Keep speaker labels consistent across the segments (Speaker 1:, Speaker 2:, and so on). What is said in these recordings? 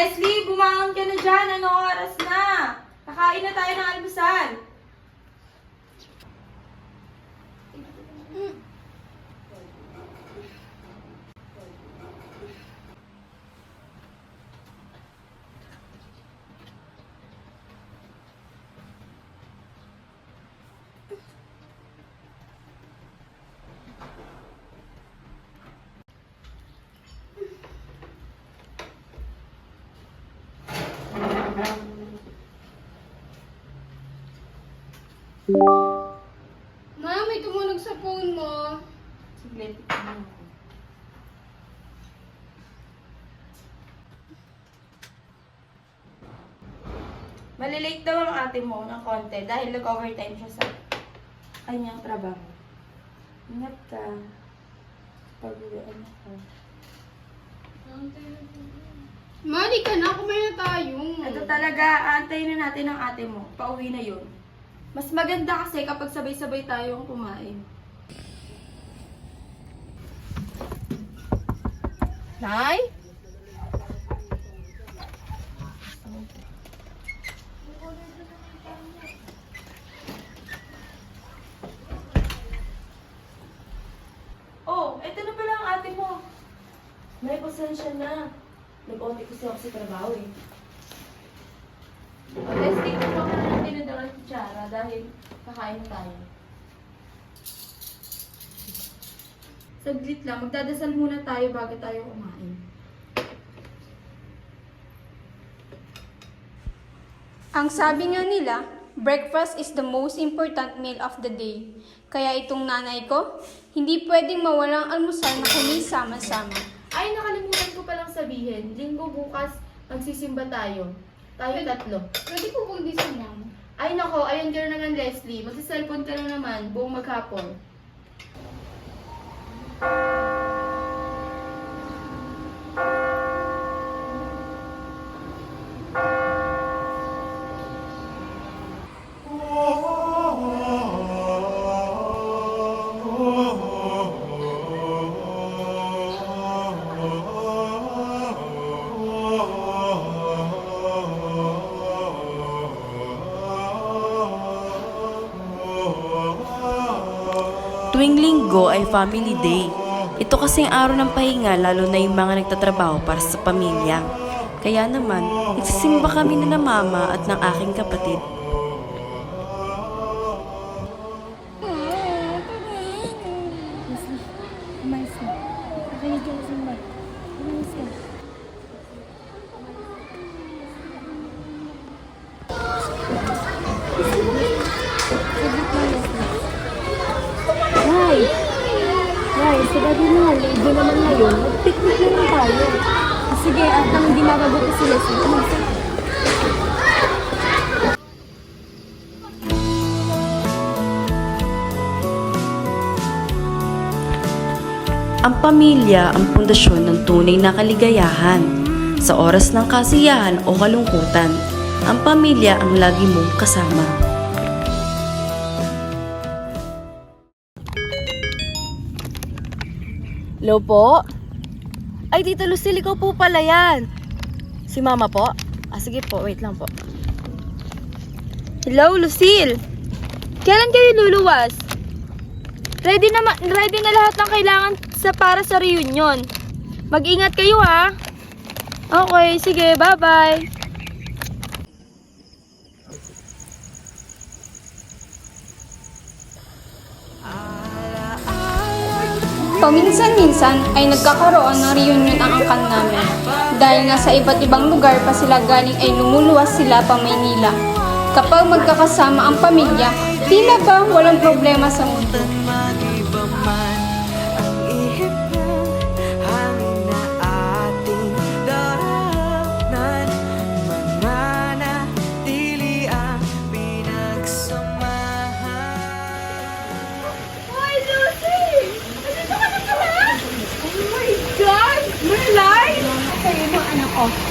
Speaker 1: Leslie, bumangon ka na dyan. Anong oras na? Kakain na tayo ng almusal.
Speaker 2: Ma, may tumunog sa phone mo.
Speaker 1: Saglit. Malilate daw ang ate mo ng konti dahil nag-overtime siya sa kanyang trabaho. Ingat ka. Pag ano ka.
Speaker 2: Mali ka na, kumain na tayo.
Speaker 1: Ito talaga, aantayin na natin ang ate mo. Pauwi na yun. Mas maganda kasi kapag sabay-sabay tayong kumain.
Speaker 2: Nay?
Speaker 1: Oh, eto na pala ang ate mo. May pasensya na. Nag-onti kasi ako sa trabaho eh. Leslie, kuha ka na ng tinidor at kutsara dahil kakain tayo. Saglit lang, magdadasal muna tayo bago tayo kumain.
Speaker 3: Ang sabi nga nila, breakfast is the most important meal of the day. Kaya itong nanay ko, hindi pwedeng mawalang almusal na kami sama-sama.
Speaker 1: Ay, nakalimutan ko palang sabihin. Linggo bukas, magsisimba tayo. Tayo tatlo.
Speaker 2: Pwede ko bang di sumama?
Speaker 1: Ay nako, ayun ka na naman Leslie. Magsa-cellphone ka na naman buong maghapon.
Speaker 4: Linggo ay family day. Ito kasing araw ng pahinga lalo na yung mga nagtatrabaho para sa pamilya. Kaya naman, nagsisimba kami na ng mama at ng aking kapatid.
Speaker 5: Nay, sabi mo nga, linggo naman ngayon. Mag-picnic na tayo. Sige, at nang hindi mabagot si Leslie, na.
Speaker 4: Ang pamilya ang pundasyon ng tunay na kaligayahan. Sa oras ng kasiyahan o kalungkutan, ang pamilya ang lagi mong kasama.
Speaker 5: Hello po? Ay, Tita Lucille, ikaw po pala yan. Si Mama po? Ah, sige po, wait lang po. Hello, Lucille. Kailan kayo luluwas? Ready na, ready na lahat ng kailangan sa para sa reunion. Mag-ingat kayo ha. Okay, sige, bye-bye.
Speaker 3: Paminsan-minsan ay nagkakaroon ng reunion ang angkan namin. Dahil nga sa iba't ibang lugar pa sila galing ay lumuluwas sila pa Maynila. Kapag magkakasama ang pamilya, tila ba walang problema sa mundo.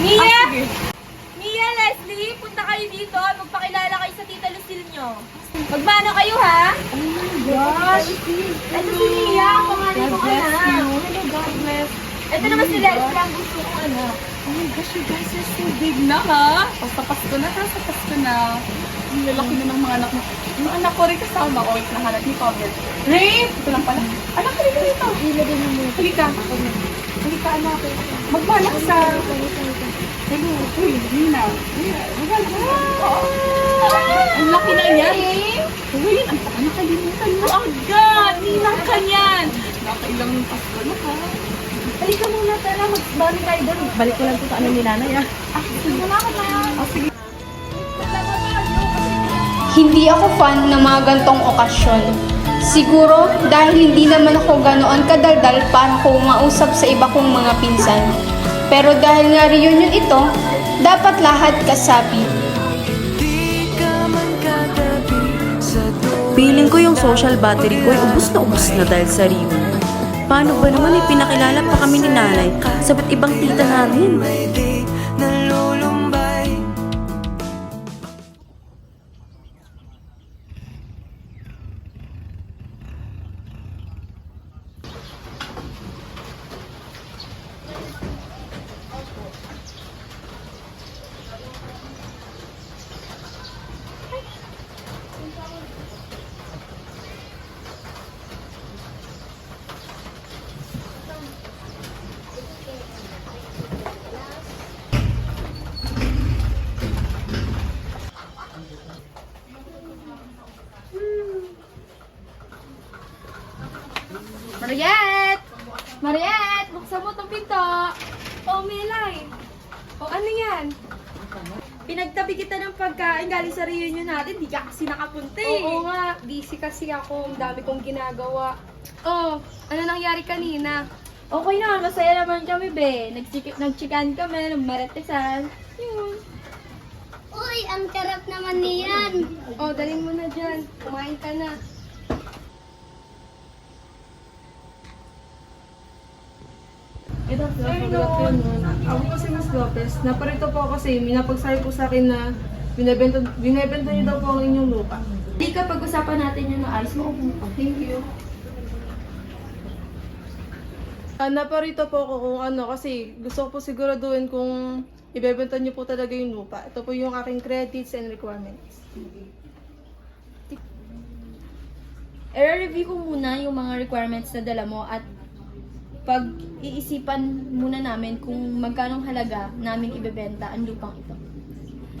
Speaker 1: Mia!
Speaker 6: Ah, sige.
Speaker 1: Mia, Leslie, punta kayo dito. Magpakilala kayo sa tita Lucille nyo. Magmano kayo, ha?
Speaker 6: Oh Gosh!
Speaker 1: Ito si Mia, ang pangalan
Speaker 6: God
Speaker 1: ko
Speaker 6: bless
Speaker 1: anak.
Speaker 6: Hello, God bless.
Speaker 1: Ito naman si Leslie, ang gusto ko anak.
Speaker 6: Oh my gosh, you guys are so big na ha. Basta Pasko na ha, sa Pasko na. Ang lalaki na ng mga anak mo. Yung anak ko rin kasama ko, wait, nahanap ni Covet. Ray! Ito lang pala. Anak, halika muna. Halika. Halika, anak. Magmanak sa... Hello. Uy, Nina. Nina. Ang laki na yan. Uy, ang taka nakalimutan mo agad. Ninang ka niyan. Nakailang Pasko na ha. Halika muna, tara, magbalik tayo doon. Balik ko lang ito sa ano ni nanay, ah. Ah, sige, ka na. Ah, sige.
Speaker 3: Hindi ako fan ng mga gantong okasyon. Siguro dahil hindi naman ako ganoon kadaldal para ko mausap sa iba kong mga pinsan. Pero dahil nga reunion ito, dapat lahat kasapi.
Speaker 4: Feeling ko yung social battery ko ay ubus na ubus na dahil sa reunion. Paano ba naman ipinakilala pa kami ni nanay sa ba't ibang tita namin?
Speaker 1: Mariette! Mariette! Buksan mo itong pinto! Oh, Melay! Oh, ano yan? Pinagtabi kita ng pagkain galing sa reunion natin. Di ka kasi nakapunta eh.
Speaker 6: Oo nga, busy kasi ako. Ang dami kong ginagawa. Oh, ano nangyari kanina?
Speaker 1: Okay naman, masaya naman kami, be. Nagsik- nagchikan kami, nagmaritesan. Yun.
Speaker 7: Uy, ang sarap naman niyan.
Speaker 6: Oh, dalhin mo na dyan. Kumain ka na.
Speaker 8: Ito, Ako po si Mas Lopez. Naparito po ako kasi may napagsabi po sa akin na binebenta, binebenta niyo daw po ang inyong lupa.
Speaker 1: Di ka pag-usapan natin yun ng ayos mo. Thank you.
Speaker 8: Ah, naparito po ako kung ano kasi gusto ko po siguraduhin kung ibebenta niyo po talaga yung lupa. Ito po yung aking credits and requirements.
Speaker 1: I-review ko muna yung mga requirements na dala mo at pag-iisipan muna namin kung magkano halaga namin ibebenta ang lupang ito.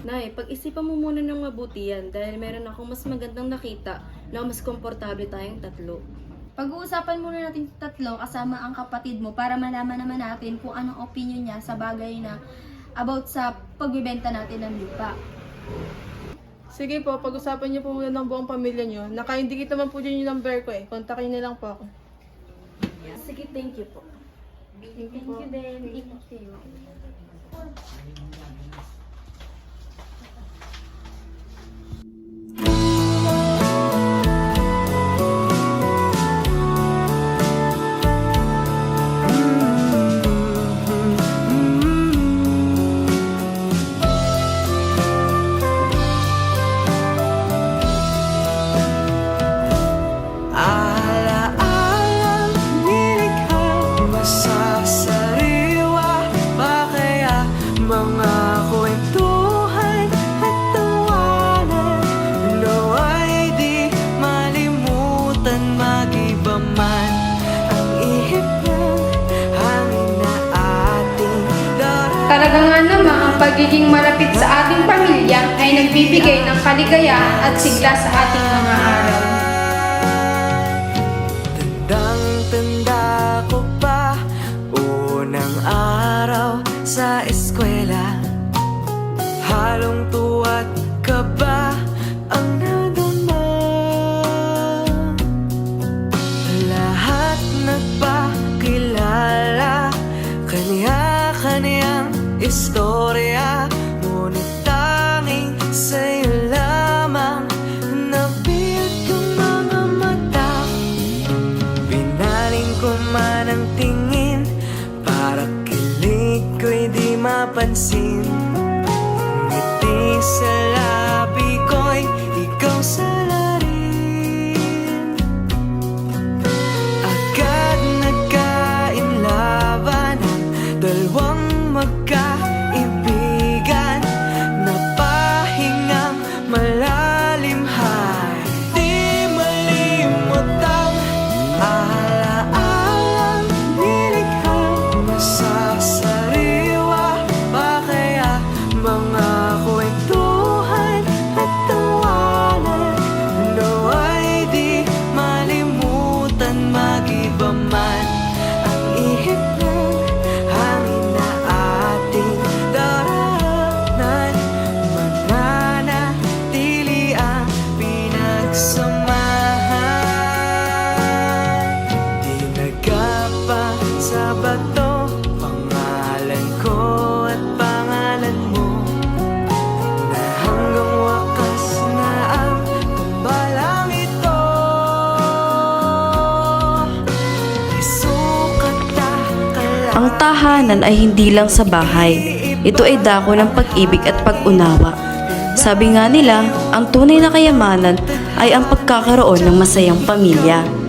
Speaker 4: Nay, pag-isipan mo muna ng mabuti yan dahil meron akong mas magandang nakita na mas komportable tayong tatlo.
Speaker 1: Pag-uusapan muna natin tatlo kasama ang kapatid mo para malaman naman natin kung anong opinion niya sa bagay na about sa pagbibenta natin ng lupa.
Speaker 8: Sige po, pag-usapan niyo po muna ng buong pamilya niyo. Naka-indicate naman po dyan yung number ko eh. Kontakin niyo lang po ako.
Speaker 1: Sige, thank you po. Thank you din. Thank you.
Speaker 3: Pagiging malapit sa ating pamilya ay nagbibigay ng kaligayahan at sigla sa ating mga araw.
Speaker 5: Tandang-tanda ko pa Unang araw sa eskwela Halong tuwa't mapansin. Ngiti sa labi
Speaker 4: tahanan ay hindi lang sa bahay. Ito ay dako ng pag-ibig at pag-unawa. Sabi nga nila, ang tunay na kayamanan ay ang pagkakaroon ng masayang pamilya.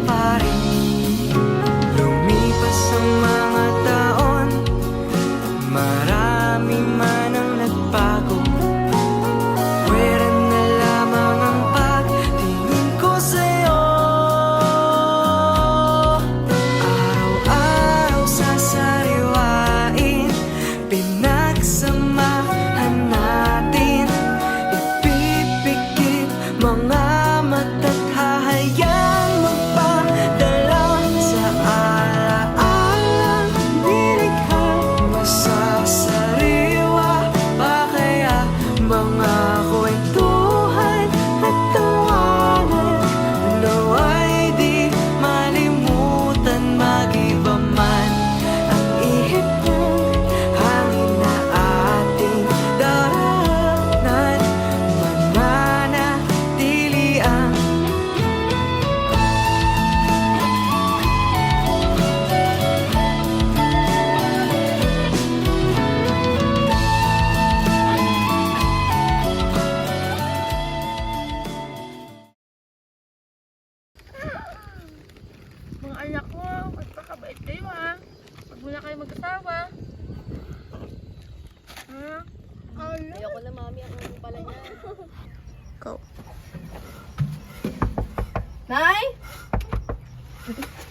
Speaker 9: Nay?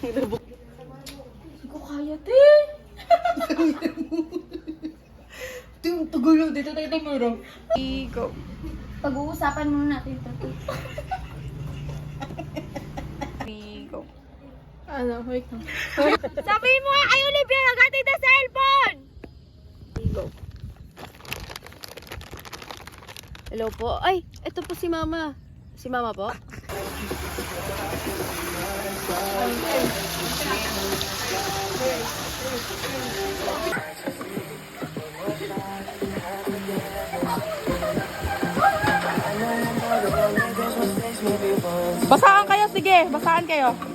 Speaker 9: Hindi ko kaya, te.
Speaker 8: Tugulo, dito tayo tumuro.
Speaker 9: Ikaw.
Speaker 7: Pag-uusapan muna natin ito.
Speaker 9: Ikaw.
Speaker 8: Ano, wait lang.
Speaker 1: Sabihin mo nga kay Olivia, nagatid na cellphone!
Speaker 4: Hello po. Ay, ito po si mama. Si mama po?
Speaker 6: Basahan kayo, sige. Basahan kayo.